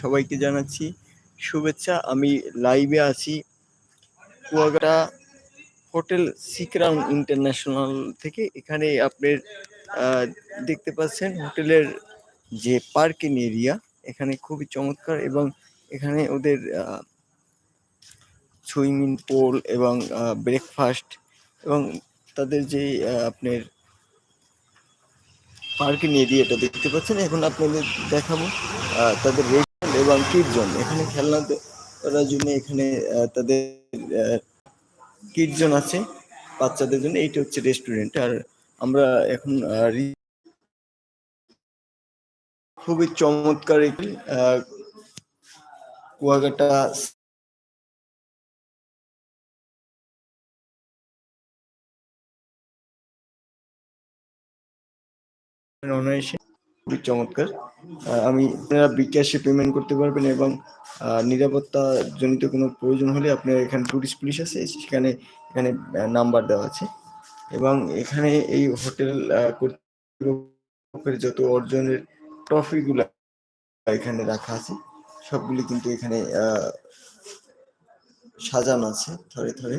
সবাইকে জানাচ্ছি শুভেচ্ছা। আমি লাইভে আছি কুয়াকাটা হোটেল সিকরাউন ইন্টারন্যাশনাল থেকে। এখানে আপনার দেখতে পাচ্ছেন হোটেলের যে পার্কিং এরিয়া, এখানে খুবই চমৎকার এবং এখানে ওদের সুইমিং পুল এবং ব্রেকফাস্ট এবং তাদের যে আপনার পার্কিং এরিয়াটা দেখতে পাচ্ছেন। এখন আপনাদের দেখাবো তাদের এবং কিড জোন। এখানে খেলনা করার জন্য এখানে তাদের কিড জোন আছে বাচ্চাদের জন্য। এইটা হচ্ছে রেস্টুরেন্ট। আর আমরা এখন খুবই চমৎকার একটি কুয়াকাটা অনায়াসে খুবই চমৎকার। আমি আপনারা বিকাশে পেমেন্ট করতে পারবেন এবং নিরাপত্তা জনিত কোনো প্রয়োজন হলে আপনার এখানে টুরিস্ট পুলিশ আছে, সেখানে, এখানে নাম্বার দেওয়া আছে। এবং এখানে এই হোটেল কর্তৃপক্ষের যত অর্জনের ট্রফিগুলো এখানে রাখা আছে, সবগুলি কিন্তু এখানে সাজানো আছে থরে থরে।